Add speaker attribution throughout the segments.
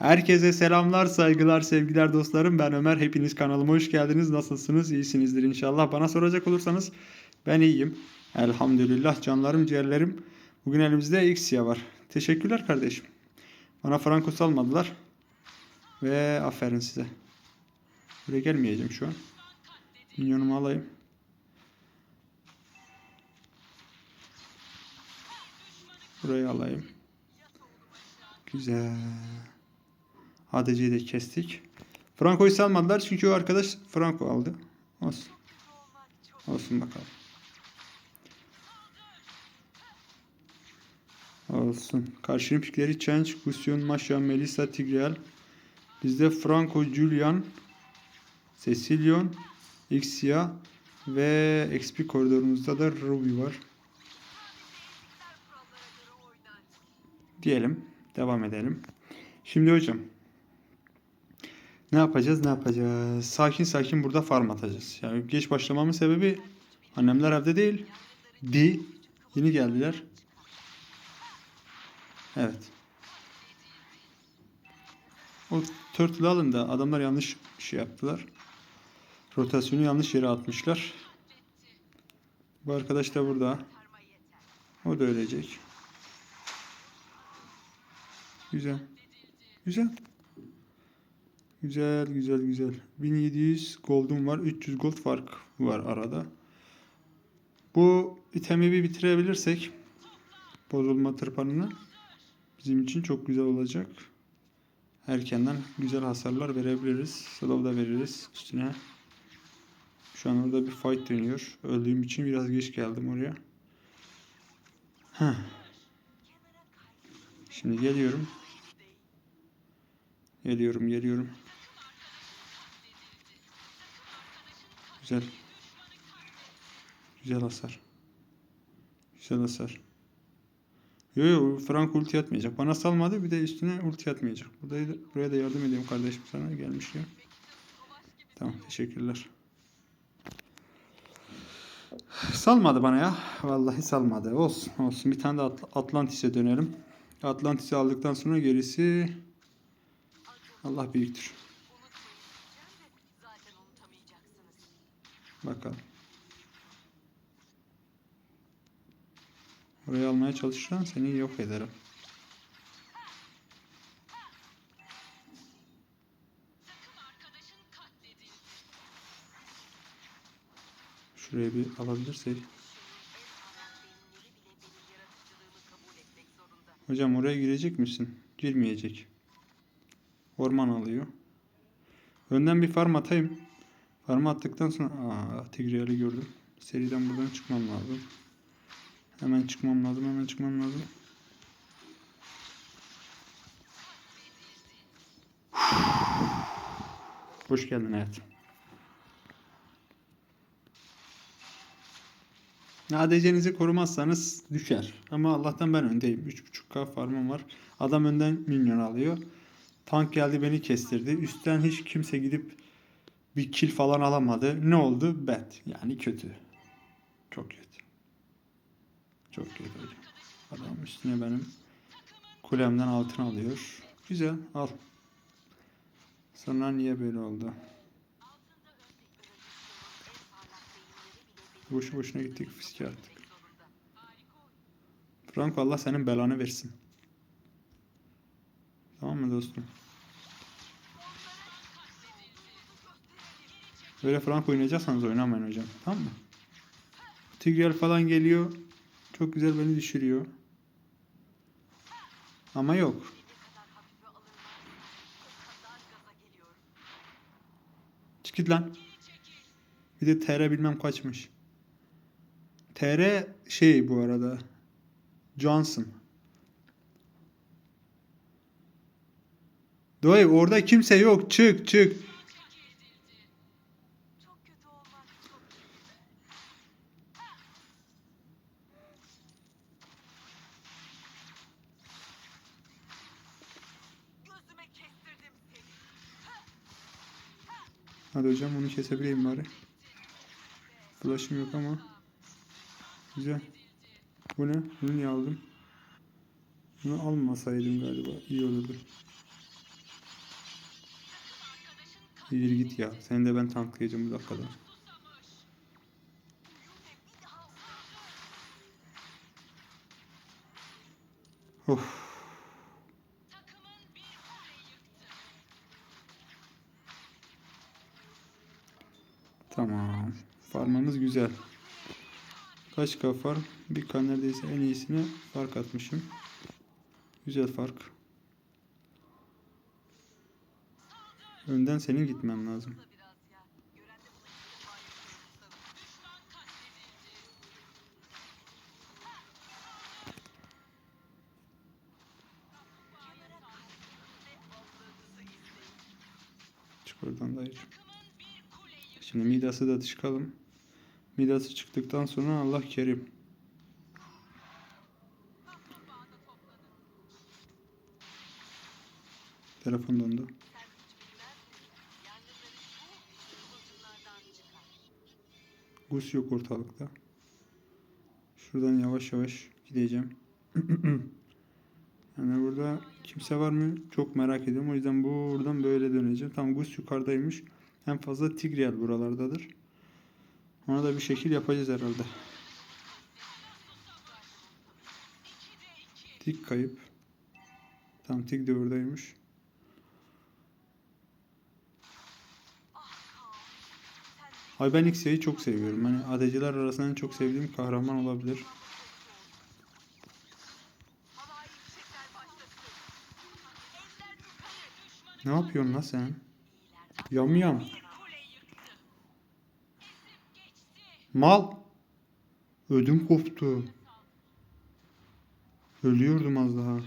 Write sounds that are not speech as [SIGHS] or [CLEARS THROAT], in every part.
Speaker 1: Herkese selamlar, saygılar, sevgiler dostlarım. Ben Ömer. Hepiniz kanalıma hoş geldiniz. Nasılsınız? İyisinizdir inşallah. Bana soracak olursanız ben iyiyim. Elhamdülillah canlarım, ciğerlerim. Bugün elimizde Xya var. Teşekkürler kardeşim. Bana Franco salmadılar. Ve aferin size. Buraya gelmeyeceğim şu an. Minyonumu alayım. Burayı alayım. Güzel. ADC'yi de kestik. Franco'yu salmadılar çünkü o arkadaş Franco aldı. Olsun. Olsun bakalım. Olsun. Karşının pikleri Change, Gusion, Masha, Melissa, Tigreal. Bizde Franco, Julian, Cecilion, Xia ve XP koridorumuzda da Ruby var. Diyelim. Devam edelim. Şimdi hocam. Ne yapacağız? Ne yapacağız? Sakin sakin burada farm atacağız. Yani geç başlamamın sebebi annemler evde değil. Di. Yeni geldiler. Evet. O turtle alın da adamlar yanlış şey yaptılar. Rotasyonu yanlış yere atmışlar. Bu arkadaş da burada. O da ölecek. Güzel. Güzel. Güzel, güzel, güzel. 1700 gold'um var. 300 gold fark var arada. Bu itemi bir bitirebilirsek bozulma tırpanını bizim için çok güzel olacak. Erkenden güzel hasarlar verebiliriz. Slow da veririz üstüne. Şu an orada bir fight dönüyor. Öldüğüm için biraz geç geldim oraya. Heh. Şimdi geliyorum. Geliyorum, geliyorum. Güzel. Güzel hasar. Güzel hasar. Yo yo Frank ulti atmayacak. Bana salmadı bir de üstüne ulti atmayacak. Buraya da, buraya da yardım ediyorum kardeşim sana gelmiş ya. Tamam teşekkürler. Salmadı bana ya. Vallahi salmadı. Olsun olsun. Bir tane de Atl- Atlantis'e dönelim. Atlantis'i aldıktan sonra gerisi Allah büyüktür. Bakalım. Orayı almaya çalışırsan seni yok ederim. Şurayı bir alabilirsek. Hocam oraya girecek misin? Girmeyecek. Orman alıyor. Önden bir farm atayım. Farm attıktan sonra... Aa, Tigreal'i gördüm. Seriden buradan çıkmam lazım. Hemen çıkmam lazım. Hemen çıkmam lazım. [SIGHS] Hoş geldin hayatım. ADC'nizi korumazsanız düşer. Ama Allah'tan ben öndeyim. 3.5k farmım var. Adam önden minyon alıyor. Tank geldi beni kestirdi. Üstten hiç kimse gidip bir kill falan alamadı. Ne oldu? Bad. Yani kötü. Çok kötü. Çok kötü hocam. Adam üstüne benim kulemden altın alıyor. Güzel al. Sonra niye böyle oldu? Boşu boşuna gittik fiske attık. Franco Allah senin belanı versin. Tamam mı dostum? Böyle Franco oynayacaksanız oynamayın hocam. Tamam mı? Tigreal falan geliyor. Çok güzel beni düşürüyor. Ama yok. Çık git lan. Bir de TR bilmem kaçmış. TR şey bu arada. Johnson. Doy orada kimse yok. Çık çık. Hadi hocam onu kesebileyim bari. Flash'ım yok ama. Güzel. Bu ne? Bunu niye aldım? Bunu almasaydım galiba. iyi olurdu. Yürü git ya. Seni de ben tanklayacağım bu dakikada. Of. Tamam. Farmamız güzel. Kaç k farm? Bir k neredeyse en iyisine fark atmışım. Güzel fark. Önden senin gitmen lazım. Çık oradan da. Şimdi Midas'ı da çıkalım. Midas'ı çıktıktan sonra Allah kerim.
Speaker 2: Kaplumbağa da.
Speaker 1: Gus yok ortalıkta. Şuradan yavaş yavaş gideceğim. [CLEARS THROAT] yani burada kimse var mı? Çok merak ediyorum. O yüzden buradan böyle döneceğim. Tam Gus yukarıdaymış. En fazla Tigreal buralardadır. Ona da bir şekil yapacağız herhalde. Tig kayıp. Tam Tig de oradaymış. Ay ben X'yi çok seviyorum. Hani adeciler arasında en çok sevdiğim kahraman olabilir. Ne yapıyorsun lan sen? Yamyam.
Speaker 2: bir
Speaker 1: Mal. Ödüm koptu. Ölüyordum az daha.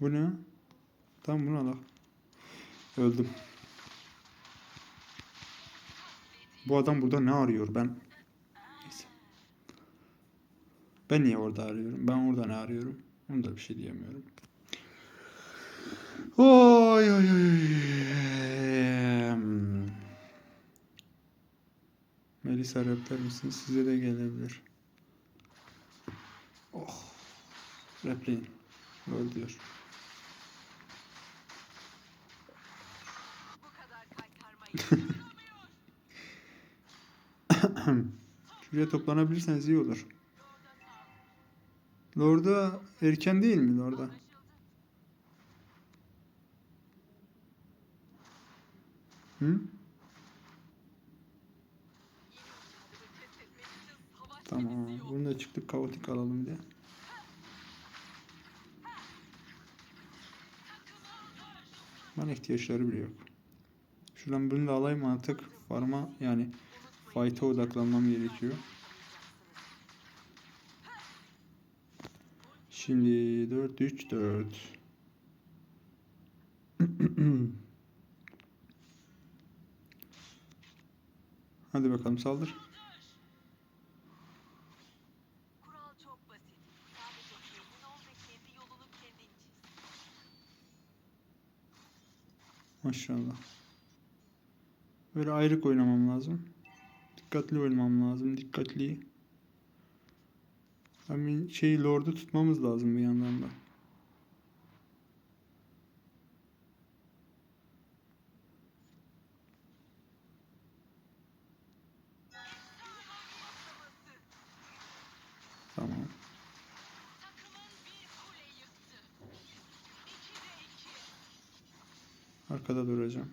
Speaker 1: Bu ne? Tam bunu al. Öldüm. Bu adam burada ne arıyor ben? Neyse. Ben niye orada arıyorum? Ben orada ne arıyorum? Onu da bir şey diyemiyorum. Oy oy oy. Melisa rapler misiniz? Size de gelebilir. Oh. Repleyin. Öl diyor. [LAUGHS] Şuraya toplanabilirseniz iyi olur. Lord'a erken değil mi Lord'a? Hı? Tamam. Bunu da çıktık kaotik alalım diye. Bana ihtiyaçları bile yok. Şuradan bunu da alayım artık. Farma yani fight'a odaklanmam gerekiyor. Şimdi 4 3 4. Hadi bakalım saldır. Maşallah. Böyle ayrık oynamam lazım. Dikkatli oynamam lazım. Dikkatli. Hani şey Lord'u tutmamız lazım bir yandan da. Arkada duracağım.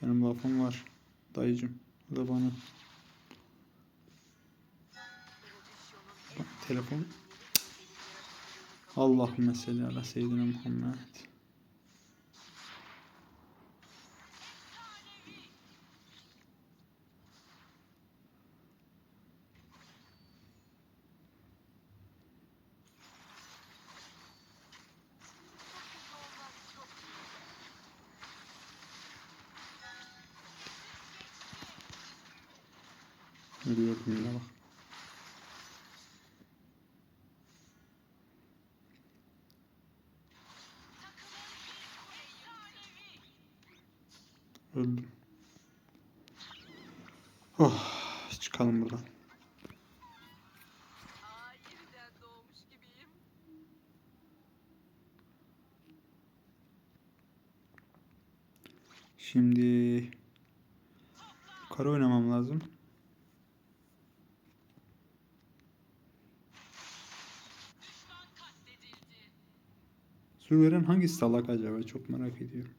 Speaker 1: Senin lafın var. Dayıcım. O da bana. Bak, telefon. Allahümme salli ala seyyidina Muhammed. Ölüyorum yine bak. Öldüm. Oh, çık Çıkalım buradan.
Speaker 2: Aa yeniden doğmuş gibiyim.
Speaker 1: Şimdi kara oynamam lazım.
Speaker 2: Düşman katledildi.
Speaker 1: Sur veren hangi salak acaba? Çok merak ediyorum.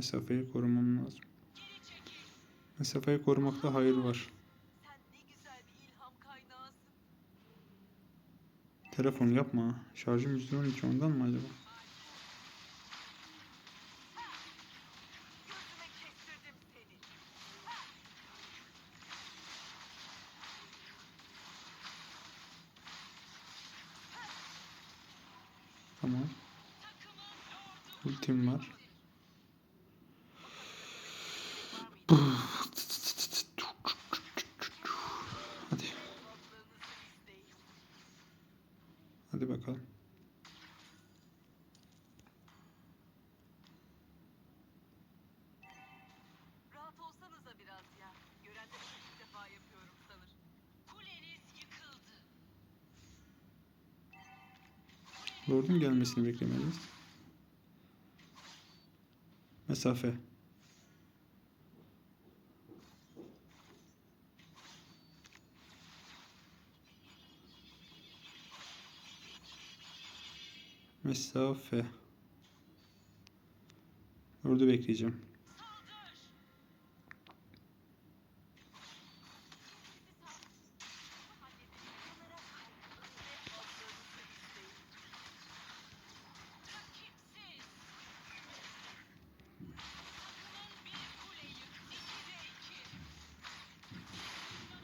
Speaker 1: Mesafeyi korumam lazım. Mesafeyi korumakta hayır var. Telefon yapma. Şarjım %12 ondan mı acaba?
Speaker 2: Gözüme kestirdim seni.
Speaker 1: Tamam.
Speaker 2: Takımın
Speaker 1: Ultim var.
Speaker 2: Var mıydı?
Speaker 1: Hadi.
Speaker 2: Dostlarınızı isteyin.
Speaker 1: Hadi bakalım.
Speaker 2: Rahat olsanıza biraz ya. Gören de bunu ilk defa yapıyorum sanır. Kuleniz yıkıldı.
Speaker 1: Lord'un gelmesini beklemeliyiz. Mesafe. Mesafe. Lord'u bekleyeceğim.
Speaker 2: Rakipsiz. Takımın bir kule yık. İkide iki. Düşmanı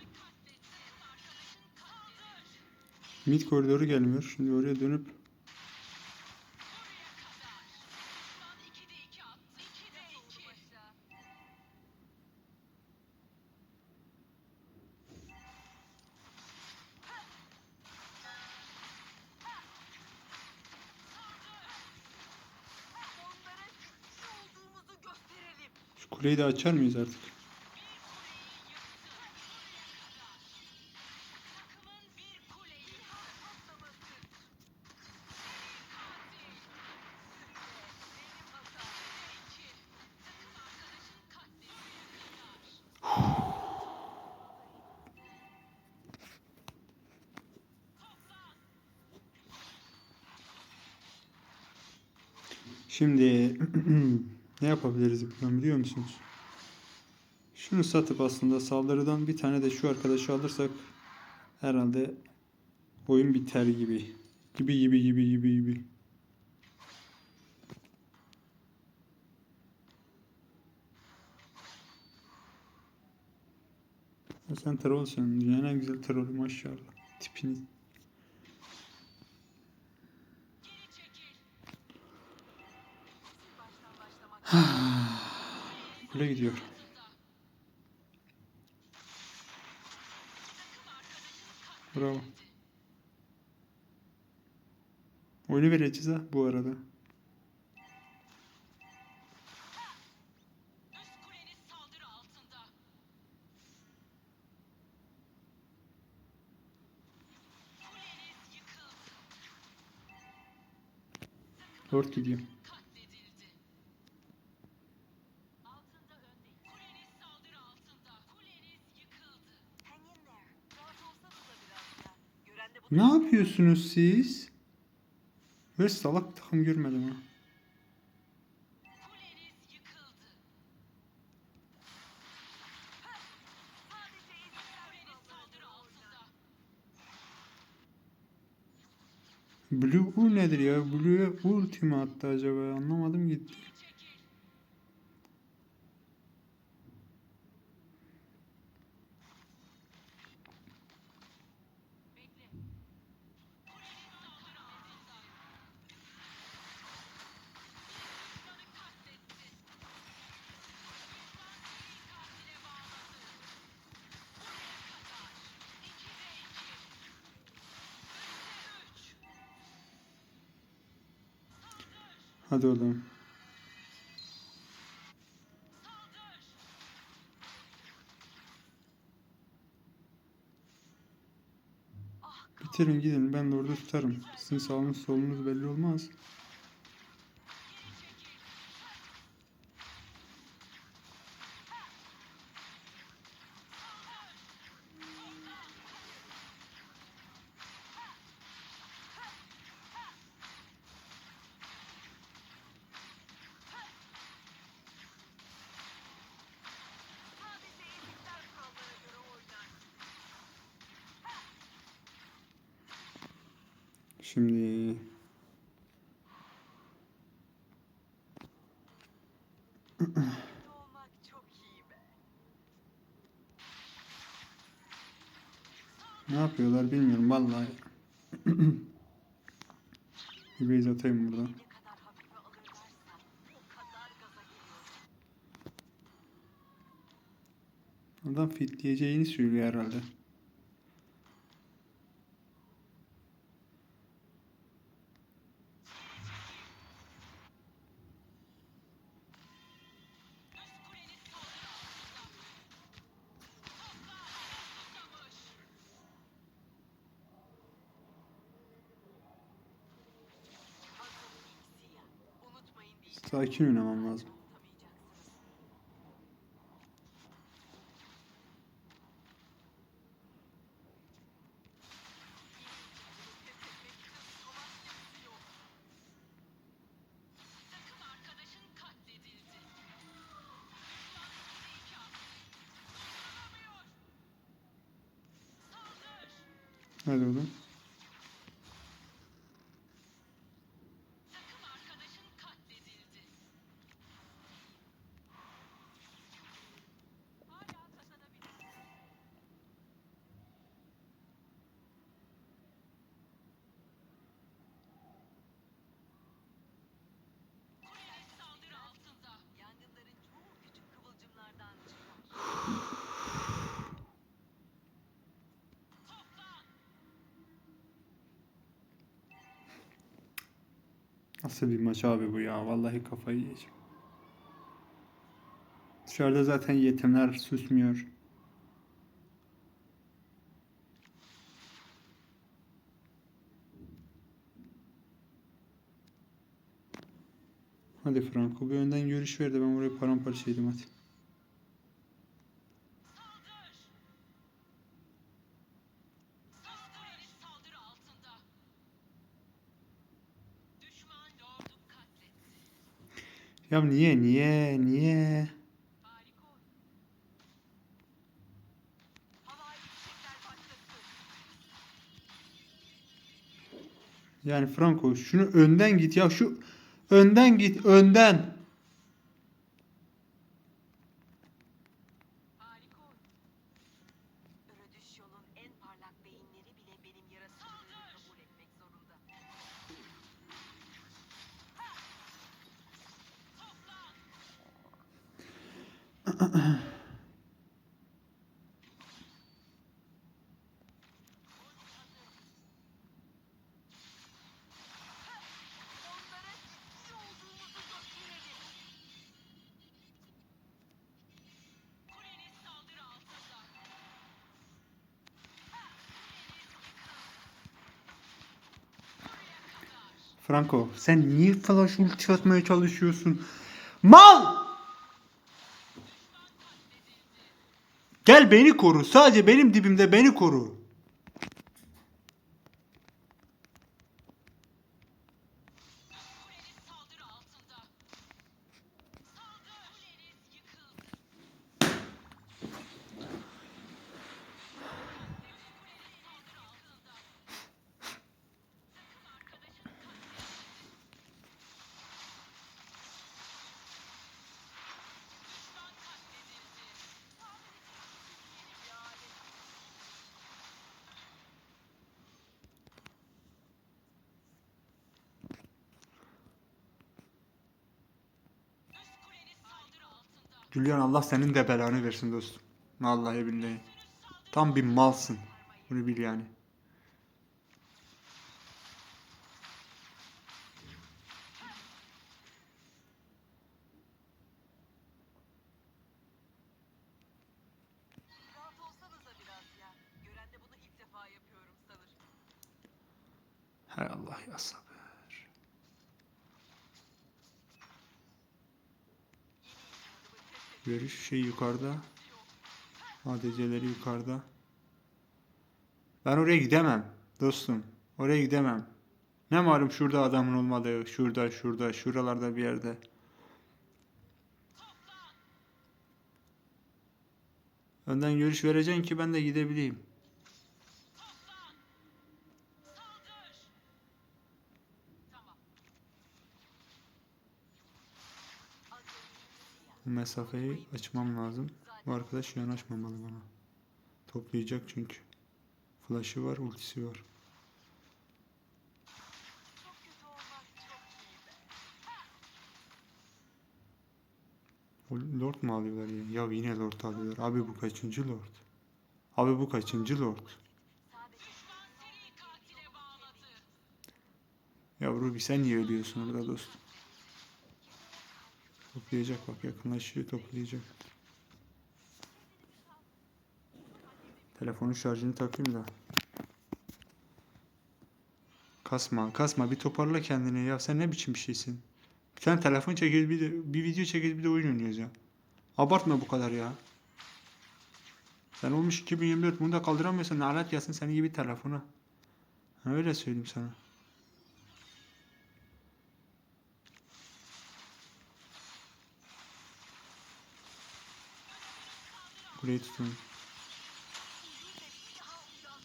Speaker 2: katletti. Arkadaşın kaldır.
Speaker 1: Mid koridoru gelmiyor. Şimdi oraya dönüp kuleyi de açar mıyız artık? Şimdi [CLEARS THROAT] ne yapabiliriz buradan biliyor musunuz? Şunu satıp aslında saldırıdan bir tane de şu arkadaşı alırsak herhalde oyun biter gibi. Gibi gibi gibi gibi gibi. Sen trollsün. Dünyanın en güzel trolü maşallah. Tipini. Kule gidiyor. Bravo. Oyunu vereceğiz ha bu arada. Lord gidiyor. Ne yapıyorsunuz siz? Ve salak takım görmedim ha. Blue U nedir ya? Blue'ya ultima attı acaba? Anlamadım gitti. Hadi oğlum. Bitirin gidin ben de orada tutarım. Sizin sağınız solunuz belli olmaz. Şimdi ne yapıyorlar bilmiyorum vallahi. Bir base atayım burada. Adam fitleyeceğini söylüyor herhalde. Sakin oynamam lazım.
Speaker 2: Unutamayacaksınız. Takım
Speaker 1: Nasıl bir maç abi bu ya? Vallahi kafayı yiyeceğim. Dışarıda zaten yetimler susmuyor. Hadi Franco bir önden görüş ver de ben oraya paramparça edeyim hadi. Ya niye niye niye? Yani Franco şunu önden git ya şu önden git önden. Franco sen niye flash ulti atmaya çalışıyorsun? Mal! Gel beni koru. Sadece benim dibimde beni koru. Julian Allah senin de belanı versin dostum. Vallahi billahi. Tam bir malsın. Bunu bil yani. Hay Allah ya sabır. Görüş şey yukarıda. ADC'leri yukarıda. Ben oraya gidemem dostum. Oraya gidemem. Ne malum şurada adamın olmadığı. Şurada, şurada, şuralarda bir yerde. Önden görüş vereceksin ki ben de gidebileyim. Mesafeyi açmam lazım. Bu arkadaş yanaşmamalı bana. Toplayacak çünkü. Flash'ı var, ultisi var. Lord mu alıyorlar ya? Ya yine Lord alıyorlar. Abi bu kaçıncı Lord? Abi bu kaçıncı Lord? Ya Ruby sen niye ölüyorsun orada dostum? Toplayacak bak yakınlaşıyor toplayacak. Telefonun şarjını takayım da. Kasma kasma bir toparla kendini ya sen ne biçim bir şeysin? Bir tane telefon çekiyoruz bir de bir video çekiyoruz bir de oyun oynuyoruz ya. Abartma bu kadar ya. Sen olmuş 2024 bunu da kaldıramıyorsan lanet gelsin senin gibi telefona. Öyle söyleyeyim sana. Burayı tutun.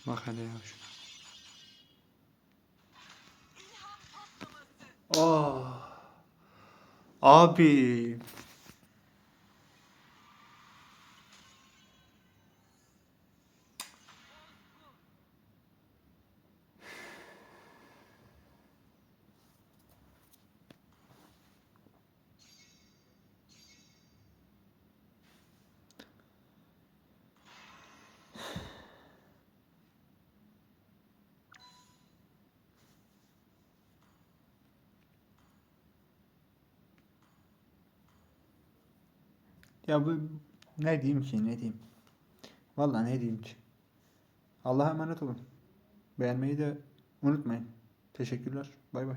Speaker 1: Bak hele ya şu. Oh. Abi. Ya bu ne diyeyim ki ne diyeyim. Vallahi ne diyeyim ki. Allah'a emanet olun. Beğenmeyi de unutmayın. Teşekkürler. Bay bay.